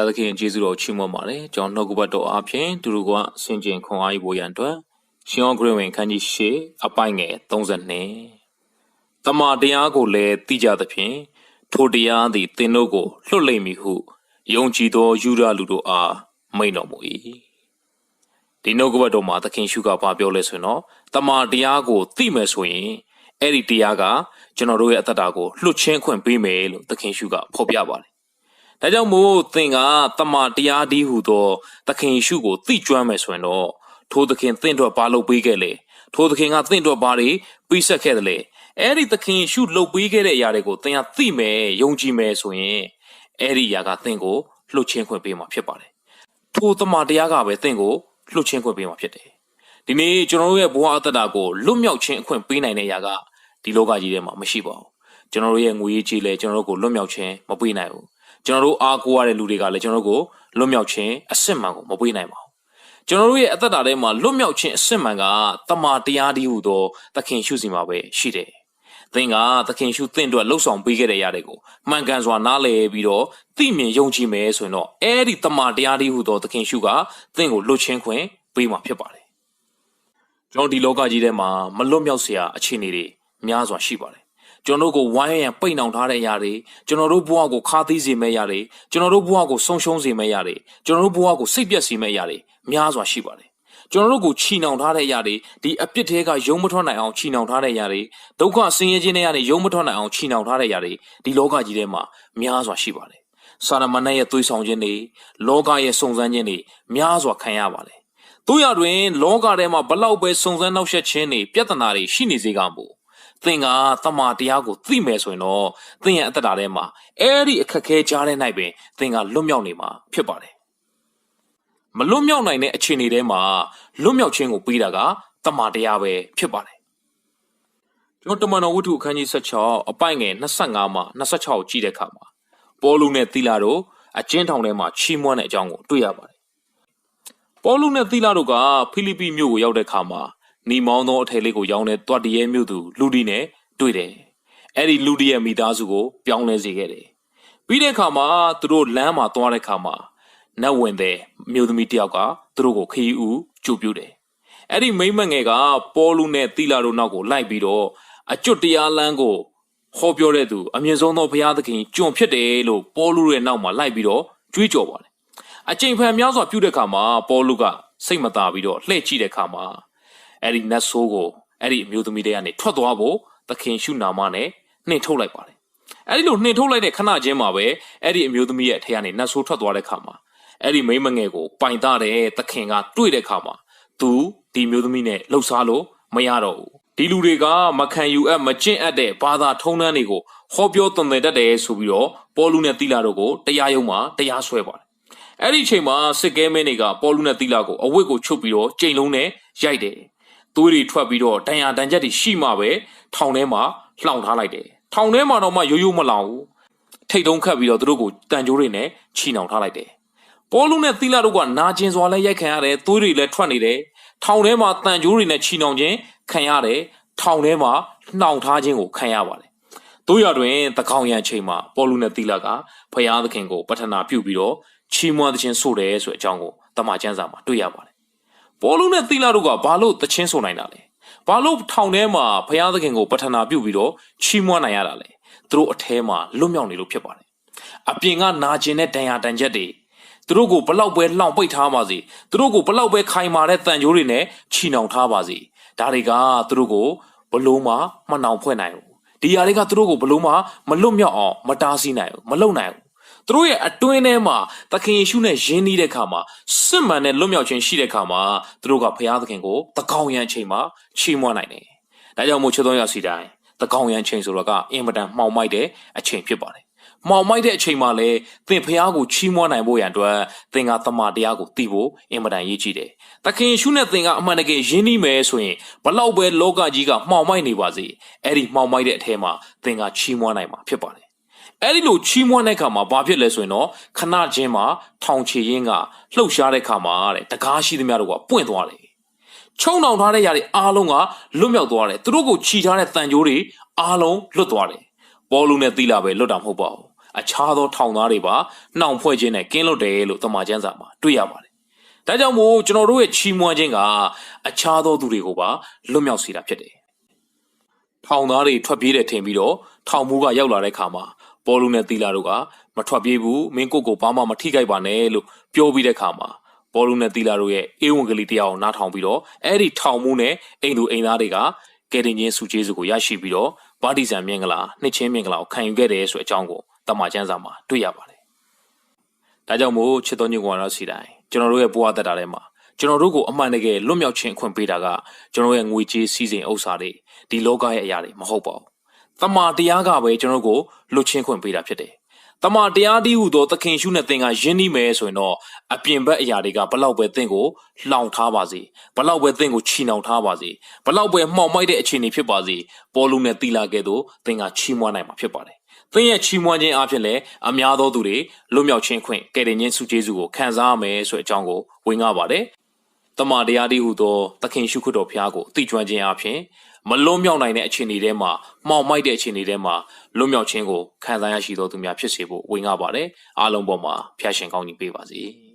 ရသခင်ယေရှုတော်ချီးမွမ်းပါတယ်ကျွန်တော်နှုတ်ကပတ်တော်အားဖြင့်သူတို့ကဆင်ကျင်ခွန်အားယူဖို့ရန်အတွက်ရှင်ယောဂရဝင်ခန်းကြီးရှေအပိုင်းငယ်32တမန်တရားကိုလည်းသိကြသဖြင့်ထိုတရားသည်သင်တို့ကိုလွတ်လိမ့်မည်ဟုယုံကြည်သောယူရလူတို့အားမိန့်တော်မူ၏ဒီနှုတ်ကပတ်တော်မှာသခင်ရှုကဘာပြောလဲဆိုရင်တော့တမန်တရားကိုသိမယ်ဆိုရင်အဲ့ဒီတရားကကျွန်တော်တို့ရဲ့အသက်တာကိုလွတ်ချင်းခွင့်ပေးမယ်လို့သခင်ရှုကဖော်ပြပါတယ် ဒါကြောင့်မို့သင်ကတမန်တရားဒီဟုသောသခင်ရှုကိုသိကျွမ်းမယ်ဆိုရင်တော့ထိုသခင်သင်တို့ဘာလုပ်ပေးခဲ့လဲထိုသခင်ကသင်တို့ဘာတွေပြီးဆက်ခဲ့တယ်လဲအဲ့ဒီသခင်ရှုလုပ်ပေးခဲ့တဲ့အရာတွေကိုသင်ကသိမယ်ယုံကြည်မယ်ဆိုရင်အဲ့ဒီအရာကသင်ကိုလှုပ်ချင်းခွင့်ပေးမှာဖြစ်ပါတယ်ထိုတမန်တရားကပဲသင်ကိုလှုပ်ချင်းခွင့်ပေးမှာဖြစ်တယ်ဒီနေ့ကျွန်တော်တို့ရဲ့ဘဝအတ္တတာကိုလွတ်မြောက်ခြင်းအခွင့်ပေးနိုင်တဲ့အရာကဒီလောကကြီးထဲမှာမရှိပါဘူးကျွန်တော်တို့ရဲ့ငွေကြေးလဲကျွန်တော်တို့ကိုလွတ်မြောက်ခြင်းမပေးနိုင်ဘူး ကျွန်တော်တို့အားကိုးရတဲ့လူတွေကလည်းကျွန်တော်တို့ကိုလွတ်မြောက်ခြင်းအစစ်မှန်ကိုမပွေးနိုင်ပါဘူးကျွန်တော်တို့ရဲ့အသက်တာထဲမှာလွတ်မြောက်ခြင်းအစစ်မှန်ကတမာတရားတည်းဟူသောသခင်ရှုစီမှာပဲရှိတယ်။သင်ကသခင်ရှုသင်တို့လှုပ်ဆောင်ပေးခဲ့တဲ့ရတဲ့ကိုမှန်ကန်စွာနားလည်ပြီးတော့သိမြင်ယုံကြည်မယ်ဆိုရင်တော့အဲ့ဒီတမာတရားတည်းဟူသောသခင်ရှုကသင်ကိုလွတ်ချင်းခွင့်ပေးမှာဖြစ်ပါတယ်။ကျွန်တော်ဒီလောကကြီးထဲမှာမလွတ်မြောက်စရာအခြေအနေတွေများစွာရှိပါတယ် ကျွန်တော်တို့ကိုဝိုင်းရန်ပိတ်နှောင်ထားတဲ့အရာတွေကျွန်တော်တို့ဘဝကိုခါသီးစေမယ့်အရာတွေကျွန်တော်တို့ဘဝကိုဆုံးရှုံးစေမယ့်အရာတွေကျွန်တော်တို့ဘဝကိုစိတ်ပြက်စေမယ့်အရာတွေများစွာရှိပါတယ်ကျွန်တော်တို့ကိုချီနှောင်ထားတဲ့အရာတွေဒီအပြစ်တွေကယုံမထွက်နိုင်အောင်ချီနှောင်ထားတဲ့အရာတွေဒုက္ခဆင်းရဲခြင်းတွေကနေယုံမထွက်နိုင်အောင်ချီနှောင်ထားတဲ့အရာတွေဒီလောကကြီးထဲမှာများစွာရှိပါတယ်စာရမဏေရဲ့သွေးဆောင်ခြင်းတွေလောကရဲ့စုံစမ်းခြင်းတွေများစွာခံရပါတယ်တို့ရတွင်လောကထဲမှာဘလောက်ပဲစုံစမ်းနှောက်ယှက်ခြင်းတွေပြဿနာတွေရှိနေစေကမို့ သင်ကတမာတရားကိုသိမယ်ဆိုရင်တော့သင်ရဲ့အသက်တာထဲမှာအဲ့ဒီအခက်ခဲကြားတဲ့၌ပင်သင်ကလွတ်မြောက်နေမှာဖြစ်ပါတယ်မလွတ်မြောက်နိုင်တဲ့အခြေအနေထဲမှာလွတ်မြောက်ခြင်းကိုပေးတာကတမာတရားပဲဖြစ်ပါတယ်ကျွန်တော်တမန်တော်ဝတ္ထုအခန်းကြီး16အပိုင်ငယ်25မှ26ကိုကြည့်တဲ့အခါမှာပေါလုနဲ့သီလာတို့အကျဉ်းထောင်ထဲမှာချီးမွမ်းတဲ့အကြောင်းကိုတွေ့ရပါတယ်ပေါလုနဲ့သီလာတို့ကဖိလိပ္ပိမြို့ကိုရောက်တဲ့အခါမှာ နီမောင်းသောအထည်လေးကိုရောင်းတဲ့တွတ်တရဲမြို့သူလူဒီနဲ့တွေ့တယ်။အဲ့ဒီလူဒီရဲ့မိသားစုကိုပြောင်းလဲစေခဲ့တယ်။ပြီးတဲ့အခါမှာသူတို့လမ်းမှာသွားတဲ့အခါမှာနတ်ဝင်တဲ့မြို့သမီးတယောက်ကသူတို့ကိုခရီးဦးကြိုပြုတယ်။အဲ့ဒီမိမ့်မငယ်ကပေါ်လူနဲ့တီလာတို့နောက်ကိုလိုက်ပြီးတော့အကျွတ်တရားလမ်းကိုဟောပြောတဲ့သူအမြင့်ဆုံးသောဘုရားသခင်ကြုံဖြစ်တယ်လို့ပေါ်လူရဲ့နောက်မှာလိုက်ပြီးတော့ကြွေးကြော်ပါတယ်။အချိန်ဖန်များစွာပြုတဲ့အခါမှာပေါ်လူကစိတ်မသာပြီးတော့လှည့်ကြည့်တဲ့အခါမှာ အဲ့ဒီနတ်ဆိုးကိုအဲ့ဒီအမျိုးသမီးတွေကနေထွက်သွားဖို့သခင်ရှုနာမနဲ့နှင်ထုတ်လိုက်ပါတယ်အဲ့ဒီလိုနှင်ထုတ်လိုက်တဲ့ခဏချင်းမှာပဲအဲ့ဒီအမျိုးသမီးရဲ့အထက်ကနေနတ်ဆိုးထွက်သွားတဲ့ခါမှာအဲ့ဒီမိမငယ်ကိုပိုင်သားတဲ့သခင်ကတွေ့တဲ့ခါမှာသူဒီမျိုးသမီးနဲ့လှုပ်ရှားလို့မရတော့ဘူးဒီလူတွေကမခံယူအပ်မကျင့်အပ်တဲ့ဘာသာထုံးတမ်းတွေကိုဟောပြောသွန်သင်တတ်တယ်ဆိုပြီးတော့ပေါ်လူနဲ့တီလာတို့ကိုတရားရုံးမှာတရားစွဲပါတယ်အဲ့ဒီအချိန်မှာစစ်ကဲမင်းတွေကပေါ်လူနဲ့တီလာကိုအဝတ်ကိုချုပ်ပြီးတော့ကြိမ်လုံးနဲ့ရိုက်တယ် သွေးတွေထွက်ပြီးတော့ဒဏ်ရာဒဏ်ချက်တွေရှိမှပဲထောင်ထဲမှာလှောင်ထားလိုက်တယ်ထောင်ထဲမှာတော့မှရိုးရိုးမလောင်ဘူးထိတ်တုံးခတ်ပြီးတော့သူတို့ကိုတန်ကြိုးတွေနဲ့ချီနှောင်ထားလိုက်တယ်ပေါ်လူနဲ့သီလတို့ကနာကျင်စွာလဲရိုက်ခံရတယ်သွေးတွေလည်းထွက်နေတယ်ထောင်ထဲမှာတန်ကြိုးတွေနဲ့ချီနှောင်ခြင်းခံရတယ်ထောင်ထဲမှာနှောင်ထားခြင်းကိုခံရပါတယ်တို့ရတွင်တကောင်ရန်ချိန်မှာပေါ်လူနဲ့သီလကဖယားသခင်ကိုပထနာပြုပြီးတော့ချီးမွမ်းခြင်းဆိုတယ်ဆိုတဲ့အကြောင်းကိုတမန်ကျမ်းစာမှာတွေ့ရပါတယ် ပေါ်လူနဲ့သီလတို့ကဘာလို့တချင်းဆိုနိုင်တာလဲဘာလို့ထောင်ထဲမှာဘုရားသခင်ကိုပထနာပြုပြီးတော့ချီးမွမ်းနိုင်ရတာလဲသူတို့အထဲမှာလွတ်မြောက်နေလို့ဖြစ်ပါတယ်အပြင်ကနာကျင်တဲ့ဒဏ်ရာတန်ချက်တွေသူတို့ကိုဘလောက်ပဲလှောင်ပိတ်ထားပါစေသူတို့ကိုဘလောက်ပဲခိုင်မာတဲ့တန်ကြိုးတွေနဲ့ချီနှောင်ထားပါစေဒါတွေကသူတို့ကိုဘလို့မှမနှောင်ဖွဲ့နိုင်ဘူးဒီຢာတွေကသူတို့ကိုဘလို့မှမလွတ်မြောက်အောင်မတားဆီးနိုင်ဘူးမလုံနိုင်ဘူး သူတို့ရဲ့အတွင်းထဲမှာသခင်ယေရှုနဲ့ယဉ်နေတဲ့ခါမှာစစ်မှန်တဲ့လွတ်မြောက်ခြင်းရှိတဲ့ခါမှာသူတို့ကဘုရားသခင်ကိုတကောင်းရန်ချိန်မှာချီးမွမ်းနိုင်တယ်။ဒါကြောင့်မို့ချစ်တော်ရစီတိုင်းတကောင်းရန်ချိန်ဆိုတော့ကအင်မတန်မှောင်မိုက်တဲ့အချိန်ဖြစ်ပါတယ်။မှောင်မိုက်တဲ့အချိန်မှာလည်းသင်ဘုရားကိုချီးမွမ်းနိုင်ဖို့ရန်အတွက်သင်ကတမန်တရားကိုသိဖို့အင်မတန်ရည်ကြည်တယ်။သခင်ယေရှုနဲ့သင်ကအမှန်တကယ်ယဉ်နှီးမယ်ဆိုရင်ဘလောက်ပဲလောကကြီးကမှောင်မိုက်နေပါစေ။အဲ့ဒီမှောင်မိုက်တဲ့အထဲမှာသင်ကချီးမွမ်းနိုင်မှာဖြစ်ပါတယ် အဲ့ဒီလိုချီးမွမ်းတဲ့ခါမှာဘာဖြစ်လဲဆိုရင်တော့ခဏချင်းမှာထောင်ချေရင်းကလှုပ်ရှားတဲ့ခါမှာတဲ့တကားရှိသမျှတို့ကပွင့်သွားတယ်ချုံနှောင်ထားတဲ့ຢာတွေအားလုံးကလွတ်မြောက်သွားတယ်သူတို့ကိုခြိထားတဲ့တန်ကြိုးတွေအားလုံးလွတ်သွားတယ်ပေါ်လူနဲ့သီလာပဲလွတ်တာမဟုတ်ပါဘူးအခြားသောထောင်သားတွေပါနှောင်ဖွဲ့ခြင်းနဲ့ကင်းလွတ်တယ်လို့တမန်ကျမ်းစာမှာတွေ့ရပါတယ်။ဒါကြောင့်မို့ကျွန်တော်တို့ရဲ့ချီးမွမ်းခြင်းကအခြားသောသူတွေကိုပါလွတ်မြောက်စေတာဖြစ်တယ်။ထောင်သားတွေထွက်ပြေးတယ်ထင်ပြီးတော့ထောင်မူးကရောက်လာတဲ့ခါမှာ ပေါ်လူနဲ့တီလာတို့ကမထွက်ပြေးဘူးမင်းကိုကိုဘာမှမထိခိုက်ပါနဲ့လို့ပြောပြီးတဲ့ခါမှာပေါ်လူနဲ့တီလာတို့ရဲ့အေဝံဂေလိတရားကိုနားထောင်ပြီးတော့အဲ့ဒီထောင်မူးနဲ့အိမ်သူအိမ်သားတွေကကယ်တင်ခြင်းစုကျေးဇူးကိုရရှိပြီးတော့ဗာတိဇံမင်္ဂလာနှစ်ချင်းမင်္ဂလာကိုခံယူခဲ့တယ်ဆိုတဲ့အကြောင်းကိုတမန်ကျမ်းစာမှာတွေ့ရပါတယ်။ဒါကြောင့်မို့ချစ်တော်ညုံကွာတော်စီတိုင်းကျွန်တော်တို့ရဲ့ဘဝတက်တာထဲမှာကျွန်တော်တို့ကိုအမှန်တကယ်လွတ်မြောက်ခြင်းအခွင့်ပေးတာကကျွန်တော်ရဲ့ငွေကြေးစည်းစိမ်ဥစ္စာတွေဒီလောကရဲ့အရာတွေမဟုတ်ပါဘူး။ တမန်တရားကပဲကျွန်တော်တို့ကိုလွတ်ချင်းခွင့်ပေးတာဖြစ်တယ်။တမန်တရားဒီဟုသောသခင်ရှုနဲ့သင်ကယဉ်နီးမယ်ဆိုရင်တော့အပြင်ဘက်အရာတွေကဘလောက်ပဲသင်ကိုလှောင်ထားပါစေဘလောက်ပဲသင်ကိုချီနှောင်ထားပါစေဘလောက်ပဲမှောင်မိုက်တဲ့အခြေအနေဖြစ်ပါစေပေါ်လူနဲ့တီလာခဲ့သို့သင်ကချီးမွမ်းနိုင်မှာဖြစ်ပါတယ်။သင်ရဲ့ချီးမွမ်းခြင်းအဖြစ်လည်းအများသောသူတွေလွတ်မြောက်ခြင်းခွင့်ကယ်တင်ခြင်းစုကျေးဇူးကိုခံစားရမယ်ဆိုတဲ့အကြောင်းကိုဝင်ကားပါတယ်။ တမန်တရားဒီဟုသောသခင်ရှုခရစ်တော်ဖျားကိုသိကျွမ်းခြင်းအဖြစ်မလွတ်မြောက်နိုင်တဲ့အခြေအနေထဲမှာမှောင်မိုက်တဲ့အခြေအနေထဲမှာလွတ်မြောက်ခြင်းကိုခံစားရရှိသောသူများဖြစ်စေဖို့ဝင်ကားပါတယ်။အားလုံးပေါ်မှာဖျားရှင်ကောင်းကြီးပေးပါစေ။